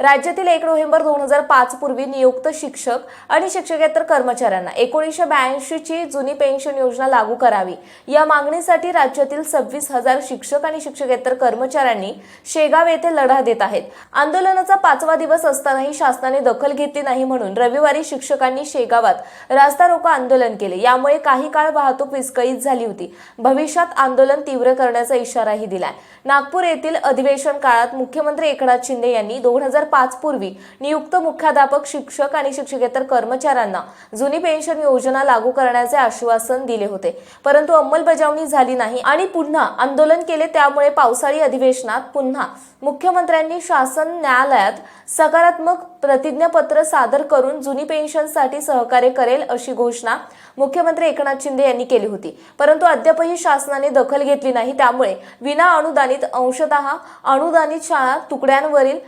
राज्यातील एक नोव्हेंबर दोन हजार पाच पूर्वी नियुक्त शिक्षक आणि शिक्षकेतर कर्मचाऱ्यांना एकोणीसशे ब्याऐंशी ची जुनी पेन्शन योजना लागू करावी. या मागणीसाठी राज्यातील सव्वीस हजार शिक्षक आणि शिक्षकेतर कर्मचाऱ्यांनी शेगाव येथे लढा देत आहेत. आंदोलनाचा पाचवा दिवस असतानाही शासनाने दखल घेतली नाही म्हणून रविवारी शिक्षकांनी शेगावात रास्ता रोको आंदोलन केले. यामुळे काही काळ वाहतूक विस्कळीत झाली होती. भविष्यात आंदोलन तीव्र करण्याचा इशाराही दिलाय. नागपूर येथील अधिवेशन काळात मुख्यमंत्री एकनाथ शिंदे यांनी दोन हजार पाच पूर्वी नियुक्त मुख्याध्यापक शिक्षक आणि शिक्षकेतर कर्मचाऱ्यांना जुनी पेन्शन योजना लागू करण्याचे आश्वासन दिले होते. परंतु अंमलबजावणी झाली नाही आणि पुन्हा आंदोलन केले त्यामुळे पावसाळी अधिवेशनात पुन्हा मुख्यमंत्र्यांनी शासन न्यायालयात सकारात्मक प्रतिज्ञापत्र सादर करून जुनी पेन्शनसाठी सहकार्य करेल अशी घोषणा मुख्यमंत्री एकनाथ शिंदे यांनी केली होती. परंतु अद्यापही शासनाने दखल घेतली नाही त्यामुळे विना अनुदानित अंशतः अनुदानित शाळा तुकड्यांवरील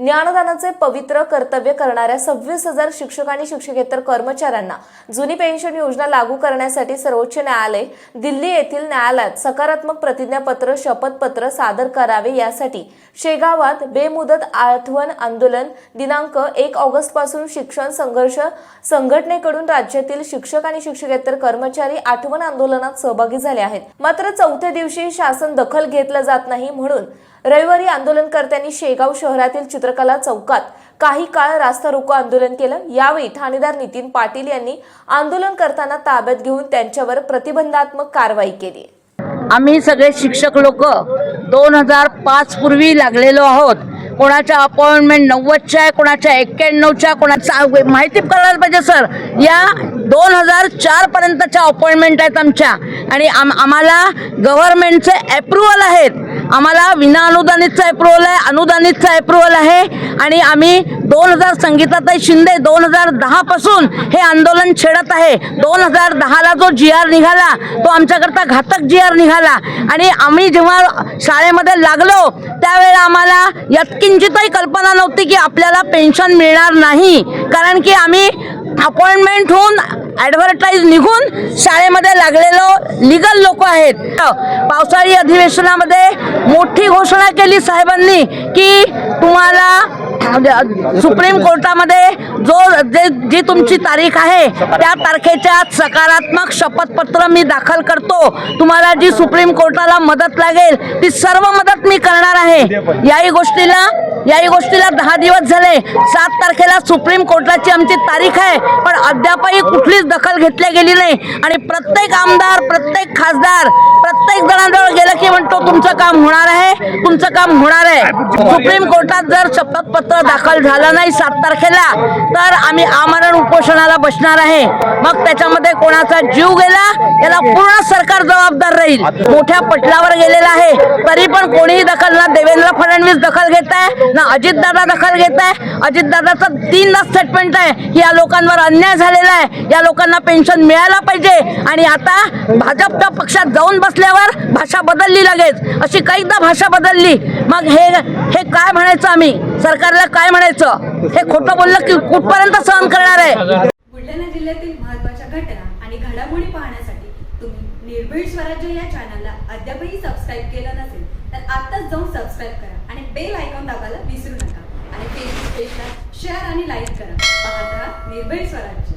ज्ञानदानाचे पवित्र कर्तव्य करणाऱ्या सव्वीस हजार शिक्षक आणि शिक्षकेतर कर्मचाऱ्यांना जुनी पेन्शन योजना लागू करण्यासाठी सर्वोच्च न्यायालय दिल्ली येथील न्यायालयात सकारात्मक प्रतिज्ञापत्र शपथपत्र सादर करावे यासाठी शेगावात बेमुदत आठवण आंदोलन दिनांक एक ऑगस्टपासून शिक्षण संघर्ष संघटनेकडून राज्यातील शिक्षक आणि शिक्षकेतर कर्मचारी आठवण आंदोलनात सहभागी झाले आहेत. मात्र चौथ्या दिवशी शासन दखल घेतलं जात नाही म्हणून रविवारी आंदोलनकर्त्यांनी शेगाव शहरातील चित्रकला चौकात काही काळ रास्ता रोको आंदोलन केलं. यावेळी ठाणेदार नितीन पाटील यांनी आंदोलन करताना ताब्यात घेऊन त्यांच्यावर प्रतिबंधात्मक कारवाई केली. आम्ही सगळे शिक्षक लोक दोन हजार पाच पूर्वी लागलेलो आहोत. कोणाच्या अपॉइंटमेंट नव्वदच्या आहे कोणाच्या एक्क्याण्णवच्या कोणाच्या माहिती करायला पाहिजे सर. या दोन हजार चार पर्यंतच्या अपॉइंटमेंट आहेत आमच्या. आणि आम आम्हाला गव्हर्नमेंटचे अप्रुव्हल आहेत. आम्हाला विना अनुदानितचा अप्रुव्हल आहे अनुदानितचा अप्रुव्हल आहे. आणि आम्ही दोन हजार संगीताताई शिंदे दोन हजार दहापासून हे आंदोलन छेडत आहे. दोन हजार दहाला जो जी आर निघाला तो आमच्याकरता घातक जी आर निघाला. आणि आम्ही जेव्हा शाळेमध्ये लागलो त्यावेळेला आम्हाला यत्किंचितही कल्पना नव्हती की आपल्याला पेन्शन मिळणार नाही. कारण की आम्ही अपॉइंटमेंट होऊन ॲडव्हर्टाईज निघून शाळेमध्ये लागलेलो लिगल लोक आहेत. पावसाळी अधिवेशनामध्ये मोठी घोषणा केली साहेबांनी की तुम्हाला सुप्रीम कोर्टामध्ये जो जे जी तुमची तारीख आहे त्या तारखेच्या सकारात्मक शपथपत्र मी दाखल करतो. तुम्हाला जी सुप्रीम कोर्टाला मदत लागेल ती सर्व मदत मी करणार आहे. याही गोष्टीला याही गोष्टीला दहा दिवस झाले. सात तारखेला सुप्रीम कोर्टाची आमची तारीख आहे पण अद्यापही कुठलीच दखल घेतली गेली नाही. आणि प्रत्येक आमदार प्रत्येक खासदार प्रत्येक जणांजवळ गेलं की तो तुमचं काम होणार आहे तुमचं काम होणार आहे. सुप्रीम कोर्टात जर शपथपत्र दाखल झालं नाही सात तारखेला तर आम्ही आमरण उपोषणाला बसणार आहे. मग त्याच्यामध्ये कोणाचा जीव गेला याला पूर्ण सरकार जबाबदार राहील. मोठ्या पटलावर गेलेला आहे. तरी पण कोणीही दखल ना देवेंद्र फडणवीस दखल घेत आहे ना अजितदादा दखल घेत आहे. अजितदादाचं तीनदा स्टेटमेंट आहे. की या लोकांवर अन्याय झालेला आहे. या लोकांना पेन्शन मिळायला पाहिजे. आणि आता भाजपच्या पक्षात जाऊन बसल्यावर भाषा बदलली लगेच अशी काहीदा भाषा बदलली. मग हे हे काय म्हणायचं आम्ही? सरकारला काय म्हणायचं? हे खोटं बोललं की कुठपर्यंत सहन करणार आहे? बुलढाणा जिल्ह्यातील महत्त्वाच्या घटना आणि घडामोडी पाहण्यासाठी तुम्ही निर्भीड स्वराज्य या चॅनलला अद्यापही सबस्क्राईब केलं नसेल तर आत्ताच जाऊन सबस्क्राईब करा आणि बेल आयकॉन दाबायला विसरू नका. आणि फेसबुक पेजला शेअर आणि लाईक करा. पाहत राहा निर्भीड स्वराज्य.